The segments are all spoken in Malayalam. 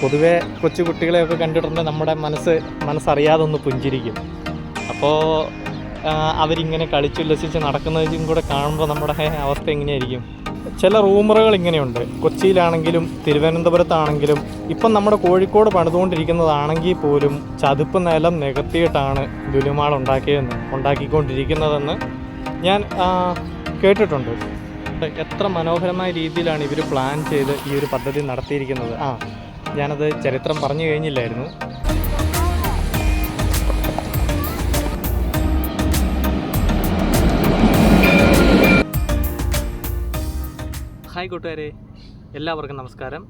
പൊതുവേ കൊച്ചു കുട്ടികളെയൊക്കെ കണ്ടിട്ടുണ്ട്. നമ്മുടെ മനസ്സ് മനസ്സറിയാതെ ഒന്ന് പുഞ്ചിരിക്കും. അപ്പോൾ അവരിങ്ങനെ കളിച്ചുല്ലസിച്ച് നടക്കുന്നതും കൂടെ കാണുമ്പോൾ നമ്മുടെ അവസ്ഥ എങ്ങനെയായിരിക്കും? ചില റൂമറുകൾ ഇങ്ങനെയുണ്ട്. കൊച്ചിയിലാണെങ്കിലും തിരുവനന്തപുരത്താണെങ്കിലും ഇപ്പം നമ്മുടെ കോഴിക്കോട് പണിതുകൊണ്ടിരിക്കുന്നതാണെങ്കിൽ പോലും ചതുപ്പ് നിലം നികത്തിയിട്ടാണ് ദുലുമാൾ ഉണ്ടാക്കിയതെന്ന് ഉണ്ടാക്കിക്കൊണ്ടിരിക്കുന്നതെന്ന് ഞാൻ കേട്ടിട്ടുണ്ട്. എത്ര മനോഹരമായ രീതിയിലാണ് ഇവർ പ്ലാൻ ചെയ്ത് ഈ ഒരു പദ്ധതി നടത്തിയിരിക്കുന്നത്. ആ ഞാനത് ചരിത്രം പറഞ്ഞു കഴിഞ്ഞില്ലായിരുന്നു. ഹായ് കൂട്ടുകാരെ എല്ലാവർക്കും നമസ്കാരം.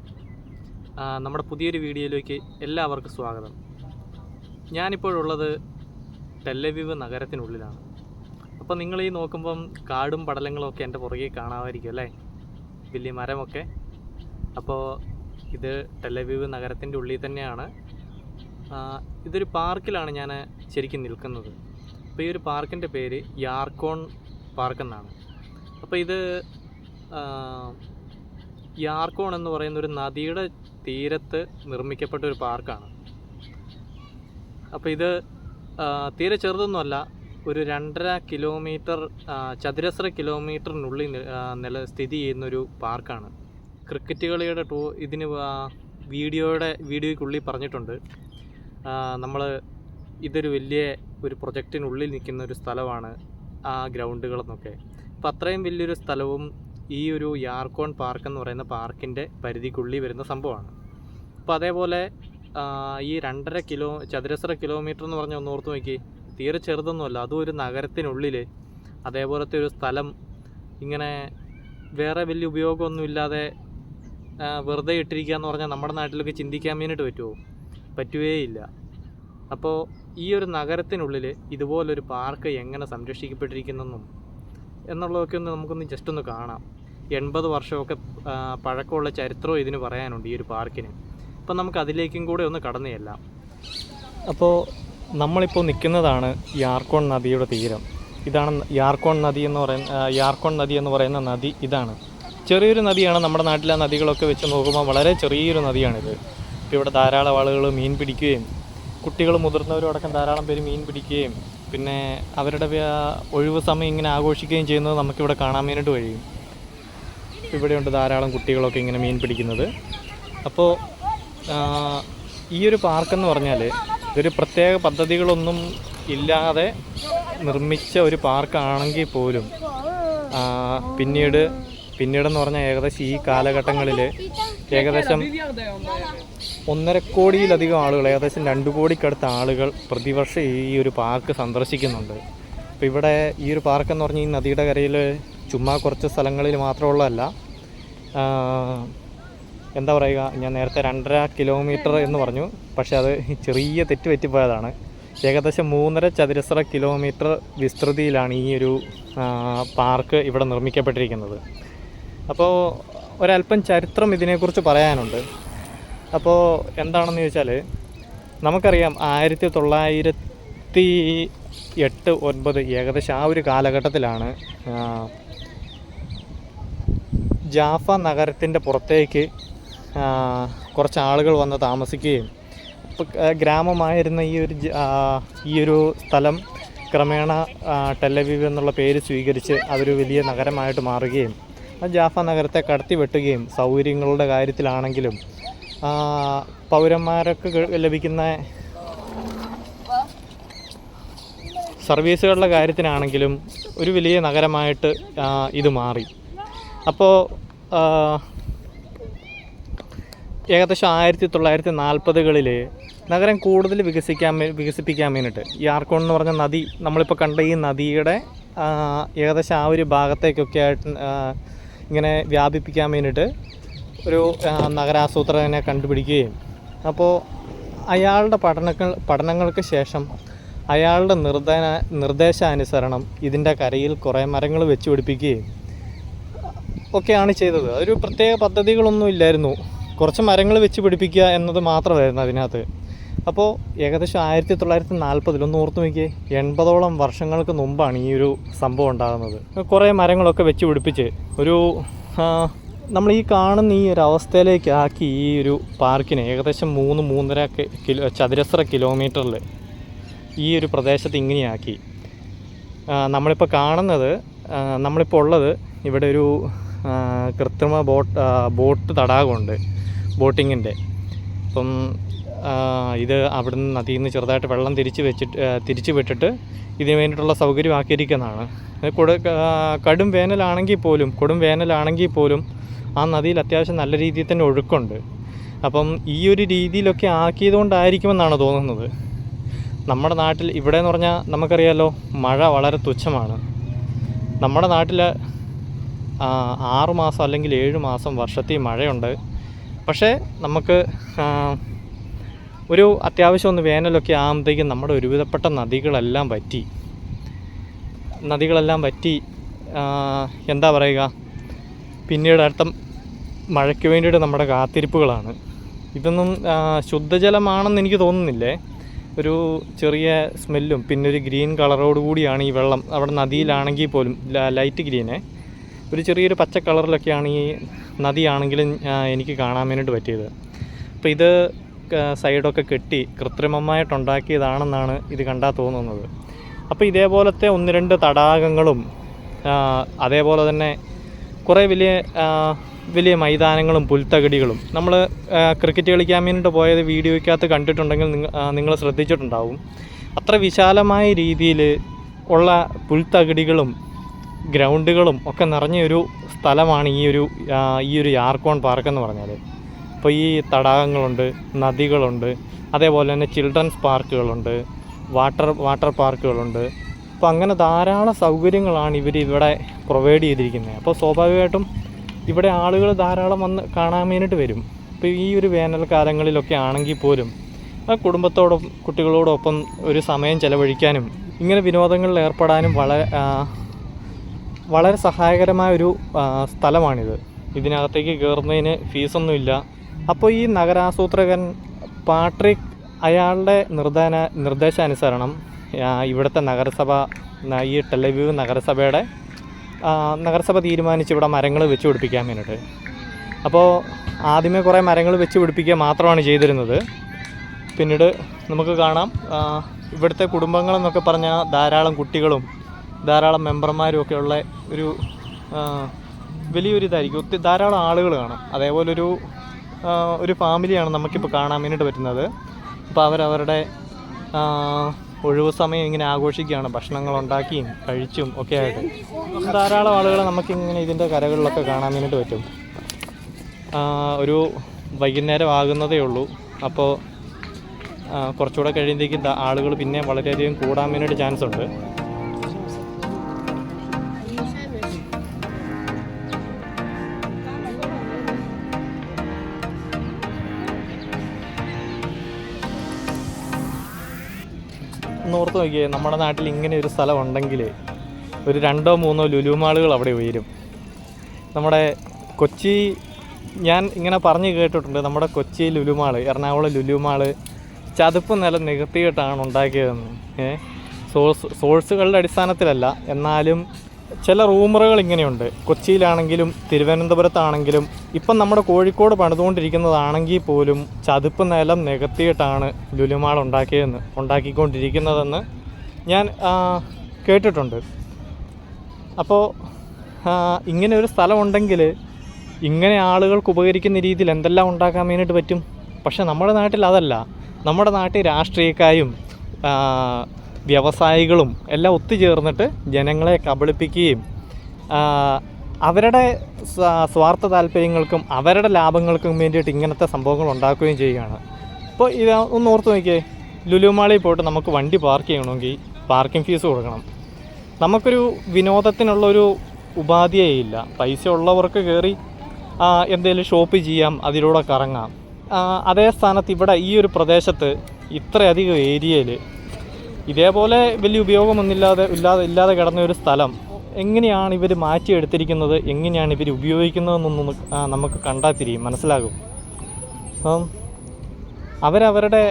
നമ്മുടെ പുതിയൊരു വീഡിയോയിലേക്ക് എല്ലാവർക്കും സ്വാഗതം. ഞാനിപ്പോഴുള്ളത് ടെല്ലവീവ് നഗരത്തിനുള്ളിലാണ്. അപ്പോൾ നിങ്ങൾ ഈ നോക്കുമ്പം കാടും പടലങ്ങളും ഒക്കെ എന്റെ പുറകെ കാണാമായിരിക്കും അല്ലേ? വലിയ മരമൊക്കെ. അപ്പോൾ ഇത് ടെലവ്യൂവ് നഗരത്തിന്റെ ഉള്ളിൽ തന്നെയാണ്. ഇതൊരു പാർക്കിലാണ് ഞാൻ ശരിക്കും നിൽക്കുന്നത്. അപ്പോൾ ഈ ഒരു പാർക്കിന്റെ പേര് യാർക്കോൺ പാർക്ക് എന്നാണ്. അപ്പോൾ ഇത് യാർക്കോൺ എന്ന് പറയുന്ന ഒരു നദിയുടെ തീരത്ത് നിർമ്മിക്കപ്പെട്ട ഒരു പാർക്കാണ്. അപ്പോൾ ഇത് തീരെ ചെറുതൊന്നുമല്ല ഒരു രണ്ടര കിലോമീറ്റർ ചതുരശ്ര കിലോമീറ്ററിനുള്ളിൽ നില സ്ഥിതി ചെയ്യുന്നൊരു പാർക്കാണ്. ക്രിക്കറ്റ് കളിയുടെ ടൂ ഇതിന് വീഡിയോയുടെ വീഡിയോയ്ക്കുള്ളിൽ പറഞ്ഞിട്ടുണ്ട്. നമ്മൾ ഇതൊരു വലിയ ഒരു പ്രൊജക്റ്റിനുള്ളിൽ നിൽക്കുന്ന ഒരു സ്ഥലമാണ് ആ ഗ്രൗണ്ടുകളെന്നൊക്കെ. അപ്പോൾ അത്രയും വലിയൊരു സ്ഥലവും ഈ ഒരു യാർക്കോൺ പാർക്ക് എന്ന് പറയുന്ന പാർക്കിന്റെ പരിധിക്കുള്ളിൽ വരുന്ന സംഭവമാണ്. അപ്പോൾ അതേപോലെ ഈ രണ്ടര കിലോ ചതുരശ്ര കിലോമീറ്റർ എന്ന് പറഞ്ഞ ഒന്ന് ഓർത്ത് നോക്കി തീരെ ചെറുതൊന്നുമല്ല അതും ഒരു നഗരത്തിനുള്ളിൽ അതേപോലത്തെ ഒരു സ്ഥലം ഇങ്ങനെ വേറെ വലിയ ഉപയോഗമൊന്നും ഇല്ലാതെ ആ, വെറുതെ ഇട്ടിരിക്കുക എന്ന് പറഞ്ഞാൽ നമ്മുടെ നാട്ടിലൊക്കെ ചിന്തിക്കാൻ വേണ്ടിയിട്ട് പറ്റുമോ? പറ്റുകയില്ല അപ്പോൾ ഈ ഒരു നഗരത്തിനുള്ളിൽ ഇതുപോലൊരു പാർക്ക് എങ്ങനെ സംരക്ഷിക്കപ്പെട്ടിരിക്കുന്നെന്നും എന്നുള്ളതൊക്കെ ഒന്ന് നമുക്കൊന്ന് ജസ്റ്റ് ഒന്ന് കാണാം. എൺപത് വർഷമൊക്കെ പഴക്കമുള്ള ചരിത്രവും ഇതിന് പറയാനുണ്ട് ഈ ഒരു പാർക്കിന്. അപ്പം നമുക്ക് അതിലേക്കും കൂടെ ഒന്ന് കടന്നു അപ്പോൾ നമ്മളിപ്പോൾ നിൽക്കുന്നതാണ് യാർക്കോൺ നദിയുടെ തീരം. ഇതാണ് യാർക്കോൺ നദി എന്ന് പറയുന്ന യാർക്കോൺ നദി എന്ന് പറയുന്ന നദി ഇതാണ്. ചെറിയൊരു നദിയാണ് നമ്മുടെ നാട്ടിലെ നദികളൊക്കെ വെച്ച് നോക്കുമ്പോൾ വളരെ ചെറിയൊരു നദിയാണിത്. ഇപ്പോൾ ഇവിടെ ധാരാളം ആളുകൾ മീൻ പിടിക്കുകയും കുട്ടികൾ മുതിർന്നവരും അടക്കം ധാരാളം പേര് മീൻ പിടിക്കുകയും പിന്നെ അവരുടെ ഒഴിവ് സമയം ഇങ്ങനെ ആഘോഷിക്കുകയും ചെയ്യുന്നത് നമുക്കിവിടെ കാണാൻ വേണ്ടിയിട്ട് കഴിയും. ഇവിടെയുണ്ട് ധാരാളം കുട്ടികളൊക്കെ ഇങ്ങനെ മീൻ പിടിക്കുന്നത്. അപ്പോൾ ഈ ഒരു പാർക്കെന്ന് പറഞ്ഞാൽ ഇതൊരു പ്രത്യേക പദ്ധതികളൊന്നും ഇല്ലാതെ നിർമ്മിച്ച ഒരു പാർക്കാണെങ്കിൽ പോലും പിന്നീട് പിന്നീടെന്ന് പറഞ്ഞാൽ ഏകദേശം ഈ കാലഘട്ടങ്ങളിൽ ഏകദേശം ഒന്നര കോടിയിലധികം ആളുകൾ ഏകദേശം രണ്ട് കോടിക്കടുത്ത ആളുകൾ പ്രതിവർഷം ഈ ഒരു പാർക്ക് സന്ദർശിക്കുന്നുണ്ട്. അപ്പോൾ ഇവിടെ ഈ ഒരു പാർക്ക് എന്ന് പറഞ്ഞാൽ ഈ നദിയുടെ കരയിൽ ചുമ്മാ കുറച്ച് സ്ഥലങ്ങളിൽ മാത്രമുള്ളതല്ല എന്താ പറയുക ഞാൻ നേരത്തെ രണ്ടര കിലോമീറ്റർ എന്ന് പറഞ്ഞു പക്ഷേ അത് ചെറിയ തെറ്റ് പറ്റിപ്പോയതാണ് ഏകദേശം മൂന്നര ചതുരശ്ര കിലോമീറ്റർ വിസ്തൃതിയിലാണ് ഈ ഒരു പാർക്ക് ഇവിടെ നിർമ്മിക്കപ്പെട്ടിരിക്കുന്നത്. അപ്പോൾ ഒരല്പം ചരിത്രം ഇതിനെക്കുറിച്ച് പറയാനുണ്ട്. അപ്പോൾ എന്താണെന്ന് ചോദിച്ചാൽ നമുക്കറിയാം ആയിരത്തി തൊള്ളായിരത്തി എട്ട് ഒൻപത് ഏകദേശം ആ ഒരു കാലഘട്ടത്തിലാണ് ജാഫ നഗരത്തിന്റെ പുറത്തേക്ക് കുറച്ച് ആളുകൾ വന്ന് താമസിക്കുകയും ഗ്രാമമായിരുന്ന ഈ ഒരു ഈ ഒരു സ്ഥലം ക്രമേണ ടെല്ലവീവ് എന്നുള്ള പേര് സ്വീകരിച്ച് അതൊരു വലിയ നഗരമായിട്ട് മാറുകയും ജാഫ നഗരത്തെ കടത്തി വെട്ടുകയും സൗകര്യങ്ങളുടെ കാര്യത്തിലാണെങ്കിലും പൗരന്മാർക്ക് ലഭിക്കുന്ന സർവീസുകളുടെ കാര്യത്തിനാണെങ്കിലും ഒരു വലിയ നഗരമായിട്ട് ഇത് മാറി. അപ്പോൾ ഏകദേശം ആയിരത്തി തൊള്ളായിരത്തി നാൽപ്പതുകളിൽ നഗരം കൂടുതൽ വികസിക്കാൻ വികസിപ്പിക്കാൻ വേണ്ടിയിട്ട് ഈ ആർക്കോൺ എന്ന് പറഞ്ഞ നദി നമ്മളിപ്പോൾ കണ്ട ഈ നദിയുടെ ഏകദേശം ആ ഒരു ഭാഗത്തേക്കൊക്കെ ആയിട്ട് ഇങ്ങനെ വ്യാപിപ്പിക്കാൻ വേണ്ടിയിട്ട് ഒരു നഗരാസൂത്രനെ കണ്ടുപിടിക്കുകയും. അപ്പോൾ അയാളുടെ പഠനങ്ങൾ പഠനങ്ങൾക്ക് ശേഷം അയാളുടെ നിർദ്ദന നിർദ്ദേശാനുസരണം ഇതിന്റെ കരയിൽ കുറേ മരങ്ങൾ വെച്ച് പിടിപ്പിക്കുകയും ഒക്കെയാണ് ചെയ്തത്. അതൊരു പ്രത്യേക പദ്ധതികളൊന്നും ഇല്ലായിരുന്നു. കുറച്ച് മരങ്ങൾ വെച്ച് പിടിപ്പിക്കുക എന്നത് മാത്രമായിരുന്നു അതിനകത്ത്. അപ്പോൾ ഏകദേശം ആയിരത്തി തൊള്ളായിരത്തി നാൽപ്പതിൽ ഒന്ന് ഓർത്ത് നോക്കിയേ എൺപതോളം വർഷങ്ങൾക്ക് മുമ്പാണ് ഈ ഒരു സംഭവം ഉണ്ടാകുന്നത്. കുറേ മരങ്ങളൊക്കെ വെച്ച് പിടിപ്പിച്ച് ഒരു നമ്മൾ ഈ കാണുന്ന ഈ ഒരു അവസ്ഥയിലേക്ക് ആക്കി ഈ ഒരു പാർക്കിനെ ഏകദേശം മൂന്ന് മൂന്നര കിലോ ചതുരശ്ര കിലോമീറ്ററിൽ ഈ ഒരു പ്രദേശത്ത് ഇങ്ങനെയാക്കി. നമ്മളിപ്പോൾ കാണുന്നത് നമ്മളിപ്പോൾ ഉള്ളത് ഇവിടെ ഒരു കൃത്രിമ ബോട്ട് ബോട്ട് തടാകമുണ്ട് ബോട്ടിങ്ങിന്റെ. അപ്പം ഇത് അവിടുന്ന് നദിയിൽ നിന്ന് ചെറുതായിട്ട് വെള്ളം തിരിച്ച് വെച്ചിട്ട് തിരിച്ചു വിട്ടിട്ട് ഇതിന് വേണ്ടിയിട്ടുള്ള സൗകര്യം ആക്കിയിരിക്കുന്നതാണ്. കൊടു കടും വേനലാണെങ്കിൽ പോലും കൊടും വേനലാണെങ്കിൽ പോലും ആ നദിയിൽ അത്യാവശ്യം നല്ല രീതിയിൽ തന്നെ ഒഴുക്കുണ്ട്. അപ്പം ഈ ഒരു രീതിയിലൊക്കെ ആക്കിയതുകൊണ്ടായിരിക്കുമെന്നാണ് തോന്നുന്നത്. നമ്മുടെ നാട്ടിൽ ഇവിടെ എന്ന് പറഞ്ഞാൽ നമുക്കറിയാലോ മഴ വളരെ തുച്ഛമാണ്. നമ്മുടെ നാട്ടിൽ ആറ് മാസം അല്ലെങ്കിൽ ഏഴ് മാസം വർഷത്തിൽ മഴയുണ്ട്. പക്ഷേ നമുക്ക് ഒരു അത്യാവശ്യം ഒന്ന് വേനലൊക്കെ ആകുമ്പോഴത്തേക്കും നമ്മുടെ ഒരുവിധപ്പെട്ട നദികളെല്ലാം വറ്റി. നദികളെല്ലാം വറ്റി. എന്താ പറയുക? പിന്നീട് അടുത്ത മഴയ്ക്ക് വേണ്ടിയിട്ട് നമ്മുടെ കാത്തിരിപ്പുകളാണ്. ഇതൊന്നും ശുദ്ധജലമാണെന്ന് എനിക്ക് തോന്നുന്നില്ലേ? ഒരു ചെറിയ സ്മെല്ലും പിന്നെ ഒരു ഗ്രീൻ കളറോട് കൂടിയാണ് ഈ വെള്ളം. അവിടെ നദിയിലാണെങ്കിൽ പോലും ലൈറ്റ് ഗ്രീനെ. ഒരു ചെറിയൊരു പച്ച കളറിലൊക്കെയാണ് ഈ നദിയാണെങ്കിലും എനിക്ക് കാണാൻ വേണ്ടിയിട്ട് പറ്റിയത്. അപ്പോൾ ഇത് സൈഡൊക്കെ കെട്ടി കൃത്രിമമായിട്ടുണ്ടാക്കിയതാണെന്നാണ് ഇത് കണ്ടാൽ തോന്നുന്നത്. അപ്പോൾ ഇതേപോലത്തെ ഒന്ന് രണ്ട് തടാകങ്ങളും അതേപോലെ തന്നെ കുറേ വലിയ വലിയ മൈതാനങ്ങളും പുൽത്തകടികളും. നമ്മൾ ക്രിക്കറ്റ് കളിക്കാൻ വേണ്ടിയിട്ട് പോയത് വീഡിയോയ്ക്കകത്ത് കണ്ടിട്ടുണ്ടെങ്കിൽ നിങ്ങൾ ശ്രദ്ധിച്ചിട്ടുണ്ടാവും. അത്ര വിശാലമായ രീതിയിൽ ഉള്ള പുൽത്തകടികളും ഗ്രൗണ്ടുകളും ഒക്കെ നിറഞ്ഞ ഒരു സ്ഥലമാണ് ഈ ഒരു ഈ ഒരു യാർക്കോൺ പാർക്ക് എന്ന് പറഞ്ഞാൽ അപ്പോൾ ഈ തടാകങ്ങളുണ്ട് നദികളുണ്ട് അതേപോലെ തന്നെ ചിൽഡ്രൻസ് പാർക്കുകളുണ്ട് വാട്ടർ വാട്ടർ പാർക്കുകളുണ്ട് അപ്പോൾ അങ്ങനെ ധാരാളം സൗകര്യങ്ങളാണ് ഇവർ ഇവിടെ പ്രൊവൈഡ് ചെയ്തിരിക്കുന്നത്. അപ്പോൾ സ്വാഭാവികമായിട്ടും ഇവിടെ ആളുകൾ ധാരാളം വന്ന് കാണാൻ വേണ്ടിയിട്ട് വരും. ഇപ്പോൾ ഈ ഒരു വേനൽക്കാലങ്ങളിലൊക്കെ ആണെങ്കിൽ പോലും ആ കുടുംബത്തോടും കുട്ടികളോടൊപ്പം ഒരു സമയം ചെലവഴിക്കാനും ഇങ്ങനെ വിനോദങ്ങളിൽ ഏർപ്പെടാനും വളരെ വളരെ സഹായകരമായ ഒരു സ്ഥലമാണിത്. ഇതിനകത്തേക്ക് കയറുന്നതിന് ഫീസൊന്നുമില്ല അപ്പോൾ ഈ നഗരാസൂത്രകൻ പാട്രിക് അയാളുടെ നിർദ്ദാന നിർദ്ദേശാനുസരണം ഇവിടുത്തെ നഗരസഭ ഈ ടെലവ്യൂ നഗരസഭയുടെ നഗരസഭ തീരുമാനിച്ച് ഇവിടെ മരങ്ങൾ വെച്ച് പിടിപ്പിക്കാൻ വേണ്ടിയിട്ട്. അപ്പോൾ ആദ്യമേ കുറേ മരങ്ങൾ വെച്ച് പിടിപ്പിക്കുക മാത്രമാണ് ചെയ്തിരുന്നത്. പിന്നീട് നമുക്ക് കാണാം ഇവിടുത്തെ കുടുംബങ്ങളെന്നൊക്കെ പറഞ്ഞാൽ ധാരാളം കുട്ടികളും ധാരാളം മെമ്പർമാരും ഒക്കെ ഉള്ള ഒരു വലിയൊരു ഇതായിരിക്കും ഒത്തിരി ധാരാളം ആളുകൾ കാണാം. അതേപോലെ ഒരു ഫാമിലിയാണ് നമുക്കിപ്പോൾ കാണാൻ വേണ്ടിയിട്ട് പറ്റുന്നത്. അപ്പോൾ അവരവരുടെ ഒഴിവ് സമയം ഇങ്ങനെ ആഘോഷിക്കുകയാണ്. ഭക്ഷണങ്ങൾ ഉണ്ടാക്കിയും കഴിച്ചും ഒക്കെ ആയിട്ട്. ധാരാളം ആളുകളെ നമുക്കിങ്ങനെ ഇതിന്റെ കരകളിലൊക്കെ കാണാൻ വേണ്ടിയിട്ട് പറ്റും. ഒരു വൈകുന്നേരം ആകുന്നതേ ഉള്ളൂ. അപ്പോൾ കുറച്ചുകൂടെ കഴിയുമ്പോഴേക്കും ആളുകൾ പിന്നെ വളരെയധികം കൂടാൻ വേണ്ടിയിട്ട് ചാൻസ് ഉണ്ട്. ഒന്ന് ഓർത്ത് നോക്കിയേ നമ്മുടെ നാട്ടിൽ ഇങ്ങനെ ഒരു സ്ഥലം ഉണ്ടെങ്കിൽ ഒരു രണ്ടോ മൂന്നോ ലുലുമാളുകൾ അവിടെ ഉയരും. നമ്മുടെ കൊച്ചി ഞാൻ ഇങ്ങനെ പറഞ്ഞു കേട്ടിട്ടുണ്ട് നമ്മുടെ കൊച്ചി ലുലുമാൾ എറണാകുളം ലുലുമാൾ ചതുപ്പ് നിലം നികത്തിയിട്ടാണ് ഉണ്ടാക്കിയതെന്ന്. ഏ? സോഴ്സ് സോഴ്സുകളുടെ അടിസ്ഥാനത്തിലല്ല എന്നാലും ചില റൂമറുകൾ ഇങ്ങനെയുണ്ട്. കൊച്ചിയിലാണെങ്കിലും തിരുവനന്തപുരത്താണെങ്കിലും ഇപ്പം നമ്മുടെ കോഴിക്കോട് പണിതുകൊണ്ടിരിക്കുന്നതാണെങ്കിൽ പോലും ചതുപ്പ് നിലം നികത്തിയിട്ടാണ് ലുലുമാൾ ഉണ്ടാക്കിയതെന്ന് ഉണ്ടാക്കിക്കൊണ്ടിരിക്കുന്നതെന്ന് ഞാൻ കേട്ടിട്ടുണ്ട്. അപ്പോൾ ഇങ്ങനെ ഒരു സ്ഥലമുണ്ടെങ്കിൽ ഇങ്ങനെ ആളുകൾക്ക് ഉപകരിക്കുന്ന രീതിയിൽ എന്തെല്ലാം ഉണ്ടാക്കാൻ വേണ്ടിയിട്ട് പറ്റും? പക്ഷേ നമ്മുടെ നാട്ടിൽ അതല്ല. നമ്മുടെ നാട്ടിൽ രാഷ്ട്രീയക്കാരും വ്യവസായികളും എല്ലാം ഒത്തുചേർന്നിട്ട് ജനങ്ങളെ കബളിപ്പിക്കുകയും അവരുടെ സ്വാർത്ഥ താല്പര്യങ്ങൾക്കും അവരുടെ ലാഭങ്ങൾക്കും വേണ്ടിയിട്ട് ഇങ്ങനത്തെ സംഭവങ്ങൾ ഉണ്ടാക്കുകയും ചെയ്യുകയാണ്. അപ്പോൾ ഇത് ഒന്ന് ഓർത്ത് നോക്കിയേ ലുലുമാളിൽ പോയിട്ട് നമുക്ക് വണ്ടി പാർക്ക് ചെയ്യണമെങ്കിൽ പാർക്കിംഗ് ഫീസ് കൊടുക്കണം. നമുക്കൊരു വിനോദത്തിനുള്ളൊരു ഉപാധിയേ ഇല്ല. പൈസ ഉള്ളവർക്ക് കയറി എന്തെങ്കിലും ഷോപ്പ് ചെയ്യാം അതിലൂടെ കറങ്ങാം. അതേ സ്ഥാനത്ത് ഇവിടെ ഈ ഒരു പ്രദേശത്ത് ഇത്രയധികം ഏരിയയിൽ ഇതേപോലെ വലിയ ഉപയോഗമൊന്നുമില്ലാതെ ഇല്ലാതെ ഇല്ലാതെ കിടന്ന ഒരു സ്ഥലം. എങ്ങനെയാണ് ഇവർ മാറ്റിയെടുത്തിരിക്കുന്നത്? എങ്ങനെയാണ് ഇവർ ഉപയോഗിക്കുന്നതെന്നൊന്നും നമുക്ക് കണ്ടാൽ തിരിയും. മനസ്സിലാകും? അപ്പം അവരവരുടെ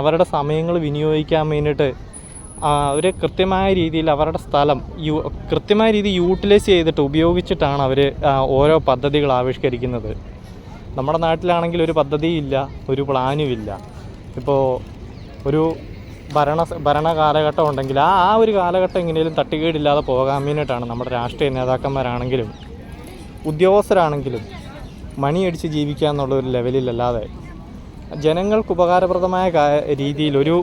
അവരുടെ സമയങ്ങൾ വിനിയോഗിക്കാൻ വേണ്ടിയിട്ട് അവർ കൃത്യമായ രീതിയിൽ അവരുടെ സ്ഥലം യു കൃത്യമായ രീതി യൂട്ടിലൈസ് ചെയ്തിട്ട് ഉപയോഗിച്ചിട്ടാണ് അവർ ഓരോ പദ്ധതികൾ ആവിഷ്കരിക്കുന്നത്. നമ്മുടെ നാട്ടിലാണെങ്കിൽ ഒരു പദ്ധതിയില്ല ഒരു പ്ലാനും ഇല്ല ഇപ്പോൾ ഒരു ഭരണ ഭരണ കാലഘട്ടം ഉണ്ടെങ്കിൽ ആ ആ ഒരു കാലഘട്ടം എങ്ങനെയും തട്ടിക്കേടില്ലാതെ പോകാൻ വേണ്ടിയിട്ടാണ് നമ്മുടെ രാഷ്ട്രീയ നേതാക്കന്മാരാണെങ്കിലും ഉദ്യോഗസ്ഥരാണെങ്കിലും മണിയടിച്ച് ജീവിക്കുക എന്നുള്ള ഒരു ലെവലിലല്ലാതെ ജനങ്ങൾക്ക് ഉപകാരപ്രദമായ രീതിയിൽ ഒരു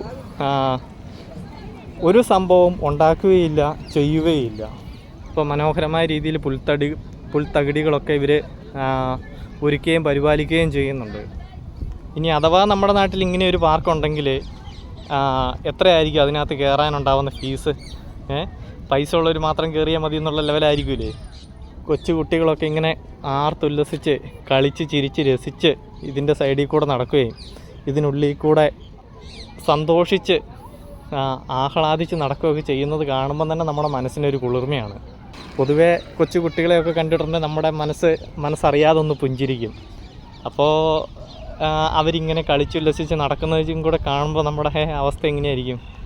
ഒരു സംഭവം ഉണ്ടാക്കുകയില്ല ചെയ്യുകയില്ല. ഇപ്പോൾ മനോഹരമായ രീതിയിൽ പുൽത്തടി പുൽത്തകിടികളൊക്കെ ഇവർ ഒരുക്കുകയും പരിപാലിക്കുകയും ചെയ്യുന്നുണ്ട്. ഇനി അഥവാ നമ്മുടെ നാട്ടിൽ ഇങ്ങനെ ഒരു പാർക്ക് ഉണ്ടെങ്കിൽ എത്രയായിരിക്കും അതിനകത്ത് കയറാനുണ്ടാവുന്ന ഫീസ്? ഏഹ് പൈസ ഉള്ളവർ മാത്രം കയറിയാൽ മതി എന്നുള്ള ലെവലായിരിക്കില്ലേ കൊച്ചു കുട്ടികളൊക്കെ ഇങ്ങനെ ആർത്തുല്ലസിച്ച് കളിച്ച് ചിരിച്ച് രസിച്ച് ഇതിന്റെ സൈഡിൽ കൂടെ നടക്കുകയും ഇതിനുള്ളിൽ കൂടെ സന്തോഷിച്ച് ആഹ്ലാദിച്ച് നടക്കുകയൊക്കെ ചെയ്യുന്നത് കാണുമ്പോൾ തന്നെ നമ്മുടെ മനസ്സിനൊരു കുളിർമയാണ്. പൊതുവേ കൊച്ചു കുട്ടികളെയൊക്കെ കണ്ടിട്ടുണ്ടെങ്കിൽ നമ്മുടെ മനസ്സ് മനസ്സറിയാതെ ഒന്ന് പുഞ്ചിരിക്കും. അപ്പോൾ അവരിങ്ങനെ കളിച്ചുല്ലസിച്ച് നടക്കുന്നതും കൂടെ കാണുമ്പോൾ നമ്മുടെ അവസ്ഥ എങ്ങനെയായിരിക്കും